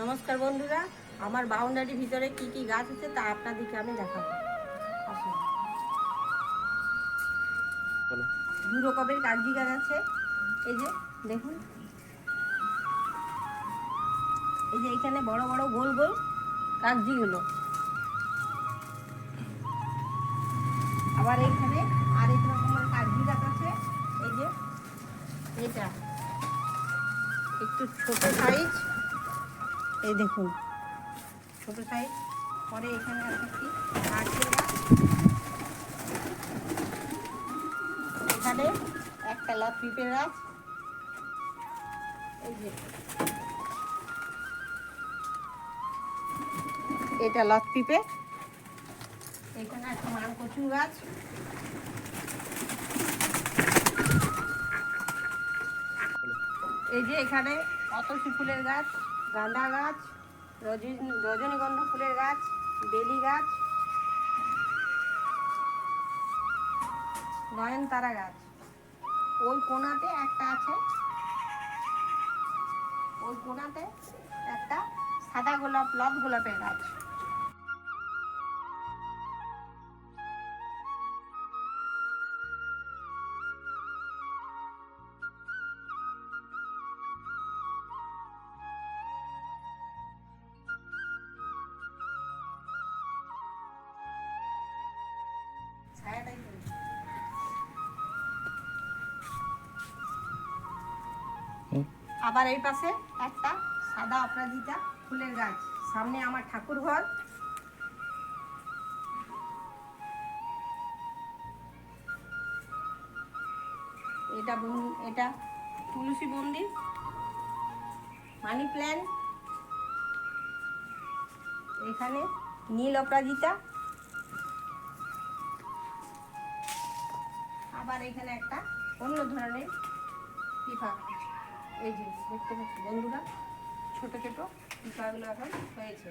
নমস্কার বন্ধুরা আমার বাউন্ডারির ভিতরে কি কি গাছ আছে তা আপনাদেরকে আমি দেখাবো। আসুন। দু রকমের কাগজি গাছ আছে এই যে দেখুন। এই যে এখানে বড় বড় গোল গোল কাগজিগুলো আবার এইখানে আরেক রকমের কাগজি গাছ আছে এই যে এটা। একটু ছোট সাইজ এই দেখুন। ছোট সাইজ। পরে এখানে আছে কি? এখানে একটা লাভ পিঁপে গাছ এই যে। এটা লাভ পিঁপে এখানে একটা মান কচু গাছ। এই যে এখানে অতসী ফুলের গাছ। গাঁদা গাছ, রজনী, রজনীগন্ধা ফুলের গাছ, বেলি গাছ, নয়নতারা গাছ। ওই কোনাতে একটা আছে। ওই কোনাতে একটা সাদা গোলাপ, লব গোলাপের গাছ। আবার এই পাশে একটা সাদা অপরাজিতা ফুলের গাছ। সামনে আমার ঠাকুর ঘর। এটা এটা তুলসী মন্দির। মানি প্ল্যান্ট এখানে নীল অপরাজিতা। আবার এখানে একটা অন্য ধরনের গাছ এই যে দেখতে পাচ্ছি বন্ধুরা ছোটো ছোটো পিফাগুলো এখন হয়েছে।